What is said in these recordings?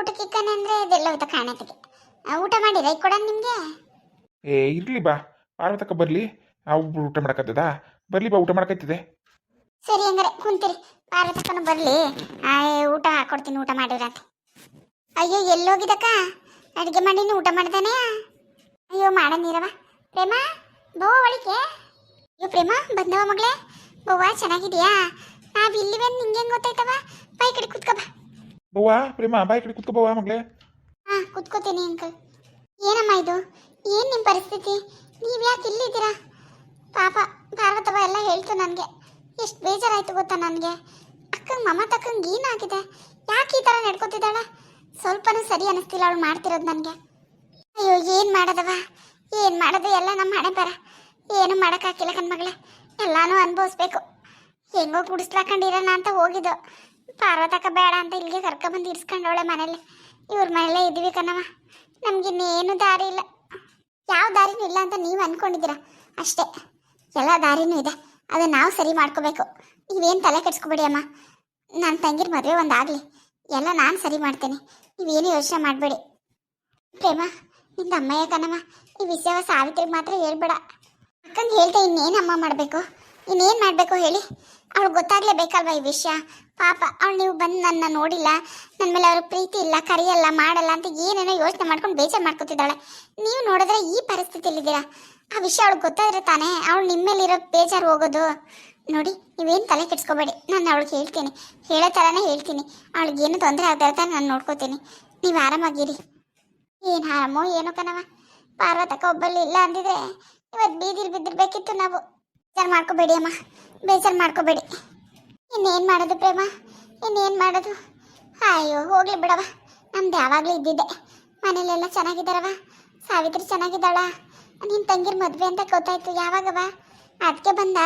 ಊಟಕ್ಕೆ ಇಕ್ಕನೆ ಅಂದ್ರೆ ಇದೆಲ್ಲ ಹೋಯ್ತು ಕಾಣತಿಗೆ ಊಟ ಮಾಡಿ ರೈ ಕೊಡ ನಿಮಗೆ? ಏ ಇರ್ಲಿ ಬಾ. ಪಾರ್ವತಕ್ಕ ಬರಲಿ. ಒಬ್ರು ಊಟ ಮಾಡಕತ್ತದ. ಬರಲಿ ಬಾ ಊಟ ಮಾಡಕತ್ತಿದೆ ಸರಿ ಹಂಗಾರೆ ಕುಂತಿರಿ. ಪಾರ್ವತಕ್ಕನ ಬರಲಿ. ಊಟ ಹಾಕೊಡ್ತೀನಿ ಊಟ ಮಾಡಿರಂತ ಅಯ್ಯೋ ಎಲ್ಲೋಗಿದಕ್ಕ ಅಡುಗೆ ಮಾಡಿನ ಊಟ ಮಾಡ್ದಾನೆ ಅಯ್ಯೋ ಮಾಡ ನೀರವ. ಪ್ರೇಮ ಬವ್ವ ಒಳಿಕೆ ಅಯ್ಯೋ ಪ್ರೇಮ ಬಂದವ ಮಗಳೇ. ಬವ್ವ ಚೆನ್ನಾಗಿದ್ಯಾ ನಾವ್ ಇಲ್ಲಿ ಬಂದು ನಿಂಗೆ ಹೆಂಗ್ ಗೊತ್ತಾಯ್ತವ? ಬಾ ಈ ಕಡೆ ಕುತ್ಕೋ ಬಾ. ಬವ್ವ, ಪ್ರೇಮ, ಬಾಯ್ ಕಡೆ ಕುತ್ಕೋ ಬವ್ವ ಮಗಳೇ. ಹಾ, ಕುತ್ಕೋತೀನಿ ಅಂಕಲ್. ಏನಮ್ಮ ಇದು? ಏನ್ ನಿಮ್ ಪರಿಸ್ಥಿತಿ? ನೀವ್ ಯಾಕೆ ಇಲ್ಲಿದ್ದೀರಾ? ಪಾಪ, ಪಾರ್ವತವ ಎಲ್ಲ ಹೇಳ್ತು ನನಗೆ. ಎಷ್ಟು ಬೇಜಾರಾಯ್ತು ಗೊತ್ತಾ ನನಗೆ? ಅಕ್ಕಂಗೆ ಮಮ ತಕ್ಕಂಗೆ ಏನಾಗಿದೆ ಯಾಕೆ ಈ ಥರ ನಡ್ಕೋತಿದ್ದಾಳೆ? ಸ್ವಲ್ಪನೂ ಸರಿ ಅನಿಸ್ತಿಲ್ಲ ಅವಳು ಮಾಡ್ತಿರೋದು ನನಗೆ. ಅಯ್ಯೋ, ಏನು ಮಾಡೋದವ? ಏನು ಮಾಡೋದು ಎಲ್ಲ ನಮ್ಮ ಹಣೆ ಬರ ಏನು ಮಾಡೋಕ್ಕಾಗಿಲ್ಲ ಕಣ್ಮಗಳೇ. ಎಲ್ಲಾನು ಅನುಭವಿಸ್ಬೇಕು. ಹೆಂಗೋ ಕುಡಿಸ್ಲಾಕೊಂಡಿರೋಣ ಅಂತ ಹೋಗಿದ್ದು. ಪಾರ್ವತಕ್ಕ ಬೇಡ ಅಂತ ಇಲ್ಲಿಗೆ ಕರ್ಕೊಂಡ್ಬಂದು ಇರಿಸ್ಕೊಂಡವಳೆ ಮನೇಲಿ. ಇವ್ರ ಮನೇಲೇ ಇದ್ವಿ ಕಣವ ನಮ್ಗಿನ್ನೇನು ದಾರಿ ಇಲ್ಲ. ಯಾವ ದಾರಿನೂ ಇಲ್ಲ ಅಂತ ನೀವು ಅನ್ಕೊಂಡಿದ್ದೀರಾ? ಅಷ್ಟೇ. ಎಲ್ಲ ದಾರಿನೂ ಇದೆ. ಅದನ್ನ ನಾವು ಸರಿ ಮಾಡ್ಕೋಬೇಕು. ನೀವೇನು ತಲೆ ಕೆಡ್ಸ್ಕೊಬೇಡಿ ಅಮ್ಮ. ನನ್ನ ತಂಗಿರ ಮದುವೆ ಒಂದಾಗಲಿ. ಎಲ್ಲ ನಾನು ಸರಿ ಮಾಡ್ತೇನೆ. ನೀವೇನು ಯೋಚನೆ ಮಾಡಬೇಡಿ. ಪ್ರೇಮ, ನಿಂದ ಅಮ್ಮಯ್ಯ ಕಣಮ್ಮ ಈ ವಿಷಯವ ಸಾವಿತ್ರಿಗೆ ಮಾತ್ರ ಹೇಳ್ಬೇಡ. ಅಕ್ಕಂಗೆ ಹೇಳ್ತಾ ಇನ್ನೇನು ಅಮ್ಮ ಮಾಡಬೇಕು? ಇನ್ನೇನು ಮಾಡಬೇಕು ಹೇಳಿ? ಅವಳು ಗೊತ್ತಾಗ್ಲೇಬೇಕಲ್ವಾ ಈ ವಿಷಯ? ಪಾಪ, ಅವಳು ನೀವು ಬಂದು ನನ್ನ ನೋಡಿಲ್ಲ. ನನ್ನ ಮೇಲೆ ಅವ್ರ ಪ್ರೀತಿ ಇಲ್ಲ, ಕರೆಯಲ್ಲ, ಮಾಡಲ್ಲ ಅಂತ ಏನೇನೋ ಯೋಚನೆ ಮಾಡ್ಕೊಂಡು ಬೇಜಾರು ಮಾಡ್ಕೊತಿದ್ದಾಳೆ. ನೀವು ನೋಡಿದ್ರೆ ಈ ಪರಿಸ್ಥಿತಿಯಲ್ಲಿದ್ದೀರಾ? ಆ ವಿಷಯ ಅವಳು ಗೊತ್ತಾದ್ರೆ ತಾನೇ ಅವಳು ನಿಮ್ಮ ಮೇಲಿರೋ ಬೇಜಾರು ಹೋಗೋದು. ನೋಡಿ, ನೀವೇನು ತಲೆ ಕೆಡ್ಸ್ಕೊಬೇಡಿ. ನಾನು ಅವಳಿಗೆ ಹೇಳ್ತೀನಿ. ಹೇಳೋ ಥರನೇ ಹೇಳ್ತೀನಿ. ಅವಳಿಗೆ ಏನು ತೊಂದರೆ ಆಗ್ತಾರೆ ತಾನೆ ನಾನು ನೋಡ್ಕೋತೀನಿ. ನೀವು ಆರಾಮಾಗಿರಿ. ಏನು ಆರಾಮೋ, ಏನೋ ಕಣವ ಪಾರ್ವತಕ್ಕ ಒಬ್ಬಲ್ಲಿ ಇಲ್ಲ ಅಂದಿದ್ರೆ ಇವತ್ತು ಬೀದಿಲಿ ಬಿದ್ದಿರ್ಬೇಕಿತ್ತು ನಾವು. ಬೇಜಾರು ಮಾಡ್ಕೋಬೇಡಿ ಅಮ್ಮ. ಬೇಜಾರು ಮಾಡ್ಕೋಬೇಡಿ. ಇನ್ನೇನು ಮಾಡೋದು ಪ್ರೇಮ? ಇನ್ನೇನು ಮಾಡೋದು? ಅಯ್ಯೋ, ಹೋಗ್ಲಿ ಬಿಡವ ನಮ್ದು ಯಾವಾಗಲೂ ಇದ್ದಿದ್ದೆ. ಮನೇಲೆಲ್ಲ ಚೆನ್ನಾಗಿದ್ದಾರವ ಸಾವಿತ್ರಿ ಚೆನ್ನಾಗಿದ್ದಾಳ? ನಿನ್ನ ತಂಗಿರ ಮದುವೆ ಅಂತ ಗೊತ್ತಾಯ್ತು. ಯಾವಾಗವ ಅದಕ್ಕೆ ಬಂದ.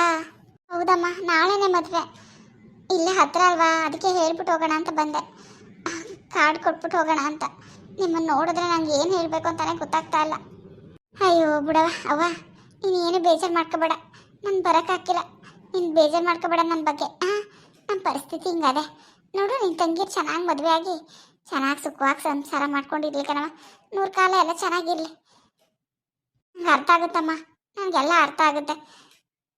ಹೌದಮ್ಮ, ನಾಳೆನೇ ಮದುವೆ. ಇಲ್ಲೇ ಹತ್ರ ಅಲ್ವಾ? ಅದಕ್ಕೆ ಹೇಳ್ಬಿಟ್ಟು ಹೋಗೋಣ ಅಂತ ಬಂದೆ. ಕಾರ್ಡ್ ಕೊಟ್ಬಿಟ್ಟು ಹೋಗೋಣ ಅಂತ. ನಿಮ್ಮನ್ನು ನೋಡಿದ್ರೆ ನಂಗೆ ಏನು ಹೇಳಬೇಕು ಅಂತಾನೆ ಗೊತ್ತಾಗ್ತಾ ಇಲ್ಲ. ಅಯ್ಯೋ ಬಿಡವ ಅವ್ವ. ನೀನು ಏನು ಬೇಜಾರು ಮಾಡ್ಕೋಬೇಡ. ನಾನು ಬರೋಕ್ಕಾಗಿಲ್ಲ ನೀನು ಬೇಜಾರು ಮಾಡ್ಕೋಬೇಡ ನನ್ನ ಬಗ್ಗೆ. ಹಾಂ ನಮ್ಮ ಪರಿಸ್ಥಿತಿ ಹಿಂಗದೆ. ನೋಡು ನಿನ್ನ ತಂಗಿರು ಚೆನ್ನಾಗಿ ಮದುವೆ ಆಗಿ, ಚೆನ್ನಾಗಿ ಸುಖವಾಗಿ ಸಂಸಾರ ಮಾಡ್ಕೊಂಡಿರ್ಲಿ ಕಣವ ನೂರು ಕಾಲ ಎಲ್ಲ ಚೆನ್ನಾಗಿರ್ಲಿ. ನಂಗೆ ಅರ್ಥ ಆಗುತ್ತಮ್ಮ. ನನಗೆಲ್ಲ ಅರ್ಥ ಆಗುತ್ತೆ.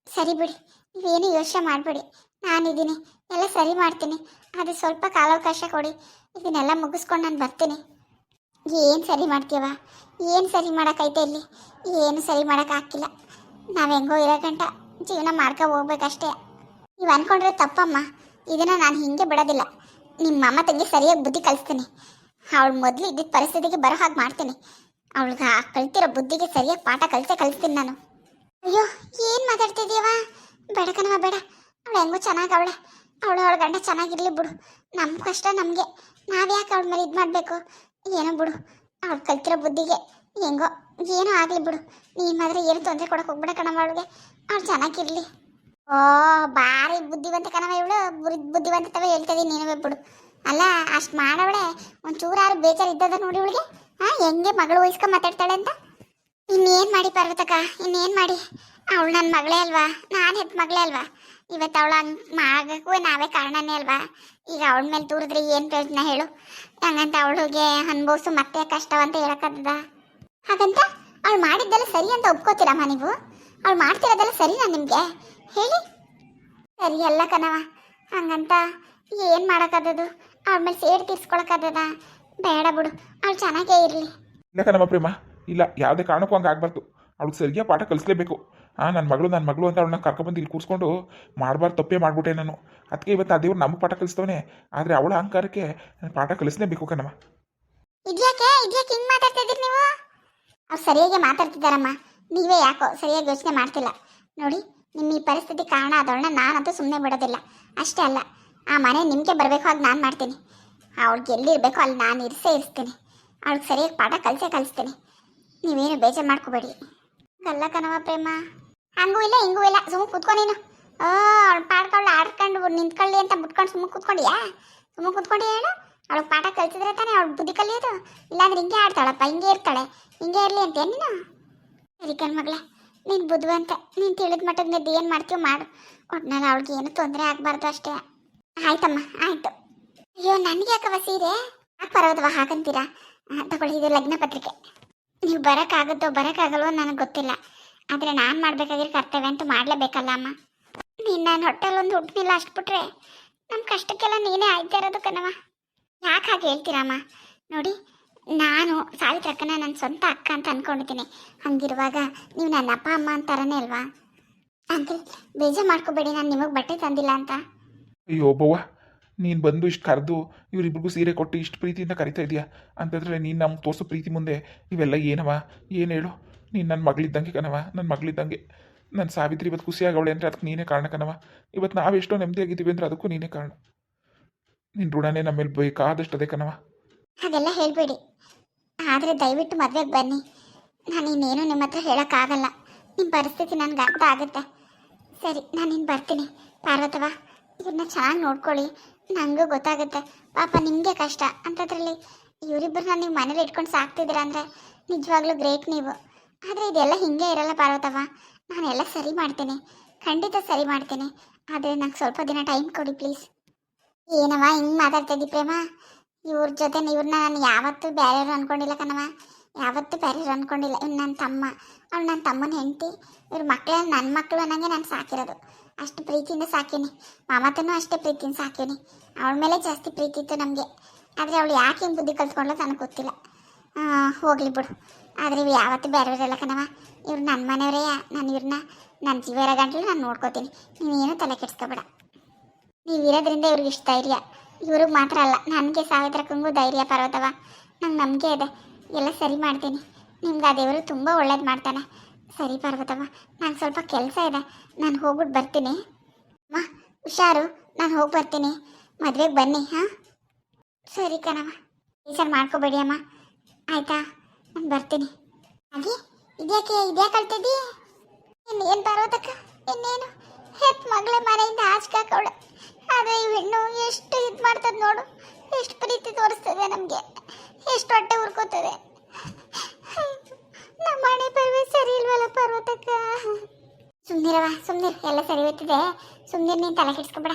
ಸರಿ ಬಿಡಿ. ನೀವೇನು ಯೋಚನೆ ಮಾಡಬೇಡಿ. ನಾನಿದ್ದೀನಿ. ಎಲ್ಲ ಸರಿ ಮಾಡ್ತೀನಿ. ಅದು ಸ್ವಲ್ಪ ಕಾಲಾವಕಾಶ ಕೊಡಿ. ಇದನ್ನೆಲ್ಲ ಮುಗಿಸ್ಕೊಂಡು ನಾನು ಬರ್ತೀನಿ. ಏನು ಸರಿ ಮಾಡ್ತೀವ ಏನು ಸರಿ ಮಾಡೋಕ್ಕೈತೆ ಇಲ್ಲಿ? ಏನು ಸರಿ ಮಾಡೋಕ್ಕಾಗಿಲ್ಲ ನಾವು ಹೆಂಗೋ ಇರೋ ಗಂಟ. ಜೀವನ ಮಾಡ್ಕೊ ಹೋಗ್ಬೇಕಷ್ಟೇ. ನೀವು ಅನ್ಕೊಂಡ್ರೆ ತಪ್ಪಮ್ಮ. ಇದನ್ನ ನಾನು ಹಿಂಗೆ ಬಿಡೋದಿಲ್ಲ. ನಿಮ್ಮ ಅಮ್ಮ ತಂಗಿ ಸರಿಯಾಗಿ ಬುದ್ಧಿ ಕಲಿಸ್ತೀನಿ. ಅವಳು ಮೊದಲು ಇದ್ದಿದ್ದ ಪರಿಸ್ಥಿತಿಗೆ ಬರೋ ಹಾಗೆ ಮಾಡ್ತೀನಿ. ಅವಳಿಗೆ ಆ ಕಲ್ತಿರೋ ಬುದ್ಧಿಗೆ ಸರಿಯಾಗಿ ಪಾಠ ಕಲಿಸೇ ಕಲಿಸ್ತೀನಿ ನಾನು. ಅಯ್ಯೋ, ಏನು ಮಾತಾಡ್ತಿದ್ದೀವ ಬೇಡಕನವ ಬೇಡ. ಅವಳು ಹೆಂಗೋ ಚೆನ್ನಾಗಿ ಅವಳೆ. ಅವಳು ಅವಳ ಗಂಡ ಚೆನ್ನಾಗಿರ್ಲಿ ಬಿಡು. ನಮ್ಮ ಕಷ್ಟ ನಮಗೆ. ನಾವ್ಯಾಕೆ ಅವಳ ಮೇಲೆ ಇದು ಮಾಡಬೇಕು? ಏನೋ ಬಿಡು. ಅವಳು ಕಲ್ತಿರೋ ಬುದ್ಧಿಗೆ ಹೆಂಗೋ ಏನೋ ಆಗಲಿ ಬಿಡು. ನೀನು ಮಾತ್ರ ಏನು ತೊಂದರೆ ಕೊಡಕ್ಕೆ ಹೋಗ್ಬೇಡ ಕಣವ ಅವಳಿಗೆ. ಅವಳು ಚೆನ್ನಾಗಿರ್ಲಿ. ಓ, ಭಾರಿ ಬುದ್ಧಿವಂತ ಕಣವ ಇವಳು. ಬುದ್ಧಿವಂತತವೇ ಹೇಳ್ತದೆ ನೀನು ಬಿಡು. ಅಲ್ಲ, ಅಷ್ಟು ಮಾಡವಳೆ. ಒಂಚೂರಾರು ಬೇಜಾರು ಇದ್ದದ ನೋಡಿ ಇವಳಿಗೆ. ಹಾಂ ಹೆಂಗೆ ಮಗಳು ವಹಿಸ್ಕೊಂಡು ಮಾತಾಡ್ತಾಳೆ ಅಂತ. ಇನ್ನೇನು ಮಾಡಿ ಪರ್ವತಕ್ಕ? ಇನ್ನೇನು ಮಾಡಿ? ಅವಳು ನನ್ನ ಮಗಳೇ ಅಲ್ವಾ? ನಾನು ಹೆತ್ತ ಮಗಳೇ ಅಲ್ವಾ? ಇವತ್ತು ಅವಳು ಹಂಗೆ ಮಾಡಕ್ಕೂ ನಾವೇ ಕಾರಣನೇ ಅಲ್ವಾ? ಈಗ ಅವಳ ಮೇಲೆ ತೂರಿದ್ರೆ ಏನು ಪ್ರಯೋಜನ ಹೇಳು? ಹಂಗಂತ ಅವಳಿಗೆ ಅನ್ಭವಿಸು ಮತ್ತೆ ಕಷ್ಟವಂತ ಹೇಳಕ್ಕದ ಹಾಗಂತ ಅವಳು ಮಾಡಿದ್ದೆಲ್ಲ ಸರಿ ಅಂತ ಒಪ್ಕೋತೀರಮ್ಮ ನೀವು? ಅವಳು ಮಾಡ್ತಿರೋದೆಲ್ಲ ಸರಿನಾ ನಿಮಗೆ? ಹೇಳಿ. ಸರಿ ಅಲ್ಲ ಕಣವ ಹಂಗಂತ ಏನು ಮಾಡೋಕ್ಕದದು? ಅವಳ ಮೇಲೆ ಸೇರಿ ತೀರ್ಸ್ಕೊಳಕ್ಕದ ಬೇಡ ಬಿಡು ಅವಳು ಚೆನ್ನಾಗೇ ಇರಲಿ. ಇಲ್ಲ ಕಣಮ್ಮ ಪ್ರೇಮ ಇಲ್ಲ ಯಾವುದೇ ಕಾರಣಕ್ಕೂ ಹಂಗೆ ಆಗಬಾರ್ದು. ಅವಳಿಗೆ ಸರಿಯಾಗಿ ಪಾಠ ಕಲಿಸ್ಲೇಬೇಕು. ಹಾಂ ನನ್ನ ಮಗಳು ನನ್ನ ಮಗಳು ಅಂತ ಅವಳನ್ನ ಕರ್ಕೊಬಂದು ಇಲ್ಲಿ ಕೂರಿಸ್ಕೊಂಡು ಮಾಡಬಾರ್ದು ತಪ್ಪೇ ಮಾಡಿಬಿಟ್ಟೆ ನಾನು. ಅದಕ್ಕೆ ಇವತ್ತು ಆ ದೇವ್ರು ನಮ್ಮ ಪಾಠ ಕಲಿಸ್ತವನೆ. ಆದರೆ ಅವಳ ಅಹಂಕಾರಕ್ಕೆ ನಾನು ಪಾಠ ಕಲಿಸ್ಲೇಬೇಕು ಕಣಮ್ಮ ಇದ್ಯಾಕೆ? ಇದ್ಯಾಕೆ ಹಿಂಗೆ ಮಾತಾಡ್ತಾ ಇದ್ದೀರಿ ನೀವು? ಅವ್ರು ಸರಿಯಾಗಿ ಮಾತಾಡ್ತಿದ್ದಾರಮ್ಮ. ನೀವೇ ಯಾಕೋ ಸರಿಯಾಗಿ ಯೋಚನೆ ಮಾಡ್ತಿಲ್ಲ. ನೋಡಿ, ನಿಮ್ಮ ಈ ಪರಿಸ್ಥಿತಿ ಕಾರಣ ಆದವಳನ್ನ ನಾನಂತೂ ಸುಮ್ಮನೆ ಬಿಡೋದಿಲ್ಲ. ಅಷ್ಟೇ ಅಲ್ಲ, ಆ ಮನೆ ನಿಮಗೆ ಬರಬೇಕು ಅದು ನಾನು ಮಾಡ್ತೀನಿ. ಅವ್ಳಿಗೆ ಎಲ್ಲಿರಬೇಕು ಅಲ್ಲಿ ನಾನು ಇರಿಸೇ ಇರಿಸ್ತೀನಿ. ಅವ್ಳಿಗೆ ಸರಿಯಾಗಿ ಪಾಠ ಕಲಿಸೇ ಕಲಿಸ್ತೀನಿ. ನೀವೇನು ಬೇಜಾರು ಮಾಡ್ಕೋಬೇಡಿ. ಅಲ್ಲ ಕಣವ ಪ್ರೇಮ. ಹಂಗೂ ಇಲ್ಲ, ಹಿಂಗೂ ಇಲ್ಲ. ಸುಮ್ಮನೆ ಕೂತ್ಕೊ ನೀನು. ಅವ್ಳು ಪಾಡ್ಕೊಳ್ಳಿ ಆಡ್ಕೊಂಡು ನಿಂತ್ಕೊಳ್ಳಿ ಅಂತ ಬಿಟ್ಕೊಂಡು ಸುಮ್ಮನೆ ಕೂತ್ಕೊಂಡಿಯಾ? ಸುಮ್ಮನೆ ಕೂತ್ಕೊಂಡು ಹೇಳು ಅವಳಿಗೆ ಪಾಠ ಕಲ್ಸಿದ್ರೆ ತಾನೇ ಅವಳು ಬುದ್ಧಿ ಕಲಿಯೋದು? ಇಲ್ಲಾಂದ್ರೆ ಹಿಂಗೆ ಆಡ್ತಾಳಪ್ಪ, ಹಿಂಗೆ ಇರ್ತಾಳೆ. ಹಿಂಗೆ ಇರಲಿ ಅಂತ ನೀನು ಸರಿ ಕಣ್ಮಗಳೇ ನೀನು ಬುದ್ಧಿವಂತ, ನೀನು ತಿಳಿದ ಮಟ್ಟದ ನಿದ್ದು ಏನು ಮಾಡ್ತೀವಿ ಮಾಡು. ಒಟ್ನಲ್ಲಿ ಅವಳಿಗೆ ಏನು ತೊಂದರೆ ಆಗಬಾರ್ದು ಅಷ್ಟೇ. ಆಯ್ತಮ್ಮ, ಆಯ್ತು. ಅಯ್ಯೋ, ನನಗೆ ಯಾಕವ ಸೀರೆ? ಯಾಕೆ ಬರೋದವ ಹಾಗಂತೀರಾ? ತಗೊಳ್ಳಿ, ಇದು ಲಗ್ನ ಪತ್ರಿಕೆ. ನೀವು ಬರೋಕ್ಕಾಗುತ್ತೋ, ಬರೋಕ್ಕಾಗಲ್ವೋ ನನಗೆ ಗೊತ್ತಿಲ್ಲ. ಆದರೆ ನಾನು ಮಾಡಬೇಕಾಗಿರೋ ಕರ್ತವ್ಯ ಅಂತೂ ಮಾಡಲೇಬೇಕಲ್ಲ, ಅಮ್ಮ. ನೀನು ನಾನು ಹೊಟ್ಟೆಲ್ಲೊಂದು ಹುಟ್ಟಿಲ್ಲ ಅಷ್ಟು ಬಿಟ್ರೆ ನಮ್ಮ ಕಷ್ಟಕ್ಕೆಲ್ಲ ನೀನೇ ಆಯ್ತಾ ಇರೋದು ಕಣವ ಯಾಕೆ ಹಾಗೆ ಹೇಳ್ತೀರಮ್ಮ? ನೋಡಿ, ನಾನು ಸಾವಿತ್ರಕ್ಕನ ನನ್ನ ಸ್ವಂತ ಅಕ್ಕ ಅಂತ ಅಂದ್ಕೊಂಡಿದ್ದೀನಿ ಹಂಗಿರುವಾಗ ನೀವು ನನ್ನ ಅಪ್ಪ, ಅಮ್ಮ ಅಂತಾರನೇ ಅಲ್ವಾ? ಅಂಕಲ್ ಬೇಜಾರು ಮಾಡ್ಕೋಬೇಡಿ, ನಾನು ನಿಮಗೆ ಬಟ್ಟೆ ತಂದಿಲ್ಲ ಅಂತ. ಅಯ್ಯೋ, ಬವ್ವ, ನೀನು ಬಂದು ಇಷ್ಟು ಕರೆದು ಇವರಿಬ್ರಿಗೂ ಸೀರೆ ಕೊಟ್ಟು ಇಷ್ಟು ಪ್ರೀತಿಯಿಂದ ಕರಿತಾ ಇದೆಯಾ ಅಂತಂದರೆ ನೀನು ನಮ್ಮ ತೋರಿಸೋ ಪ್ರೀತಿ ಮುಂದೆ ಇವೆಲ್ಲ ಏನವ? ಏನು ಹೇಳು? ನೀನು ನನ್ನ ಮಗಳಿದ್ದಂಗೆ ಕಣವ ನನ್ನ ಮಗಳಿದ್ದಂಗೆ. ನನ್ನ ಸಾವಿತ್ರಿ ಇವತ್ತು ಖುಷಿಯಾಗವಳೆ ಅಂದರೆ ಅದಕ್ಕೆ ನೀನೇ ಕಾರಣ ಕಣವ ಇವತ್ತು ನಾವೆಷ್ಟೋ ನೆಮ್ಮದಿಯಾಗಿದ್ದೀವಿ ಅಂದರೆ ಅದಕ್ಕೂ ನೀನೇ ಕಾರಣ. ನಿನ್ನ ಋಣನೇ ನಮ್ಮ ಮೇಲೆ ಬೇಕಾದಷ್ಟು ಅದೇ ಕಣವ ಅದೆಲ್ಲ ಹೇಳಬೇಡಿ. ಆದರೆ ದಯವಿಟ್ಟು ಮದುವೆಗೆ ಬನ್ನಿ. ನಾನು ಇನ್ನೇನು ನಿಮ್ಮ ಹತ್ರ ಹೇಳೋಕ್ಕಾಗಲ್ಲ. ನಿಮ್ಮ ಪರಿಸ್ಥಿತಿ ನನಗೆ ಅರ್ಥ ಆಗುತ್ತೆ. ಸರಿ, ನಾನು ಇನ್ನು ಬರ್ತೀನಿ. ಪಾರ್ವತವ ಇವ್ರನ್ನ ಚೆನ್ನಾಗಿ ನೋಡ್ಕೊಳ್ಳಿ. ನನಗೂ ಗೊತ್ತಾಗುತ್ತೆ. ಪಾಪ ನಿಮಗೆ ಕಷ್ಟ. ಅಂಥದ್ರಲ್ಲಿ ಇವರಿಬ್ಬರನ್ನ ನೀವು ಮನೇಲಿ ಇಟ್ಕೊಂಡು ಸಾಕ್ತಿದ್ದೀರ ಅಂದರೆ ನಿಜವಾಗ್ಲೂ ಗ್ರೇಟ್ ನೀವು. ಆದರೆ ಇದೆಲ್ಲ ಹಿಂಗೆ ಇರಲ್ಲ ಪಾರ್ವತವ ನಾನೆಲ್ಲ ಸರಿ ಮಾಡ್ತೇನೆ. ಖಂಡಿತ ಸರಿ ಮಾಡ್ತೇನೆ. ಆದರೆ ನಂಗೆ ಸ್ವಲ್ಪ ದಿನ ಟೈಮ್ ಕೊಡಿ ಪ್ಲೀಸ್. ಏನವ ಹಿಂಗೆ ಮಾತಾಡ್ತಿದ್ದಿ ಪ್ರೇಮ? ಇವ್ರ ಜೊತೆ ಇವ್ರನ್ನ ನಾನು ಯಾವತ್ತೂ ಬೇರೆಯವ್ರು ಅನ್ಕೊಂಡಿಲ್ಲ ಕಣವ ಯಾವತ್ತೂ ಬೇರೆಯವ್ರು ಅನ್ಕೊಂಡಿಲ್ಲ. ಇವ್ನು ನನ್ನ ತಮ್ಮ. ಅವ್ಳು ನನ್ನ ತಮ್ಮನ ಹೆಂಡತಿ. ಇವ್ರ ಮಕ್ಕಳೇ ನನ್ನ ಮಕ್ಕಳು ಅನ್ನಂಗೆ ನಾನು ಸಾಕಿರೋದು. ಅಷ್ಟು ಪ್ರೀತಿಯಿಂದ ಸಾಕೀನಿ. ಮಮತನೂ ಅಷ್ಟೇ ಪ್ರೀತಿಯಿಂದ ಸಾಕೀನಿ. ಅವಳ ಮೇಲೆ ಜಾಸ್ತಿ ಪ್ರೀತಿ ಇತ್ತು ನಮಗೆ. ಆದರೆ ಅವಳು ಯಾಕೆ ಹಿಂಗೆ ಬುದ್ಧಿ ಕಲ್ತ್ಕೊಂಡ್ಲೋ ನನಗೆ ಗೊತ್ತಿಲ್ಲ. ಹೋಗ್ಲಿ ಬಿಡು. ಆದರೆ ಇವು ಯಾವತ್ತೂ ಬೇರೆಯವರೆಲ್ಲ ಕಣವ ಇವ್ರು ನನ್ನ ಮನೆಯವರೇ ನಾನು ಇವ್ರನ್ನ ನನ್ನ ಜೀವ ಇರೋ ಗಂಟಲು ನಾನು ನೋಡ್ಕೋತೀನಿ. ಏನು ತಲೆ ಕೆಡಿಸ್ಕೋಬೇಡ. ನೀವು ಇರೋದ್ರಿಂದ ಇವ್ರಿಗೆ ಇಷ್ಟ ಧೈರ್ಯ. ಇವ್ರಿಗೆ ಮಾತ್ರ ಅಲ್ಲ, ನನಗೆ ಸಾವಿತ್ರಕ್ಕಂಗೂ ಧೈರ್ಯ ಪರ್ವತವ. ನಂಗೆ ನಂಬಿಕೆ ಇದೆ. ಎಲ್ಲ ಸರಿ ಮಾಡ್ತೀನಿ. ನಿಮ್ಗೆ ಆ ದೇವರು ತುಂಬ ಒಳ್ಳೇದು ಮಾಡ್ತಾನೆ. ಸರಿ ಪರ್ವತವ, ನಾನು ಸ್ವಲ್ಪ ಕೆಲಸ ಇದೆ. ನಾನು ಹೋಗ್ಬಿಟ್ಟು ಬರ್ತೀನಿ. ಅಮ್ಮ, ಹುಷಾರು. ನಾನು ಹೋಗಿ ಬರ್ತೀನಿ. ಮದುವೆಗೆ ಬನ್ನಿ, ಹಾಂ? ಸರಿ ಕಣವ ಬೇಜಾರು ಮಾಡ್ಕೋಬೇಡಿ ಅಮ್ಮ. ಆಯಿತಾ? ನಾನು ಬರ್ತೀನಿ. ಹಾಗೆ? ಇದ್ಯಾಕೆ ಇದ್ಯಾಕೆ ಅಳ್ತಿದ್ದೀ? ಏನು ಪರ್ವತಕ್ಕ? ಇನ್ನೇನು ಹೆತ್ ಮಗಳೇ ಮನೆಯಿಂದ ಆಚ್ಕಾಕವಳೆ ಆದರೆ ಈ ಎಷ್ಟು ಇದು ಮಾಡ್ತದೆ ನೋಡು. ಎಷ್ಟು ಪ್ರೀತಿ ತೋರಿಸ್ತದೆ ನಮಗೆ. ಎಷ್ಟು ಹೊಟ್ಟೆ ಹುರ್ಕೋತದೆ ನಮ್ಮ ಮನೆ ಪರ್ವೆ ಸರಿ ಇಲ್ವಲ್ಲ ಪರ್ವತಕ್ಕ? ಸುಮ್ಮನಿರವ ಸುಮ್ಮನಿರು ಎಲ್ಲ ಸರಿ ಹೋಗ್ತಿದೆ ಸುಮ್ಮನಿರು ನೀನು ತಲೆ ಕೆಡಿಸ್ಕೊಬೇಡ.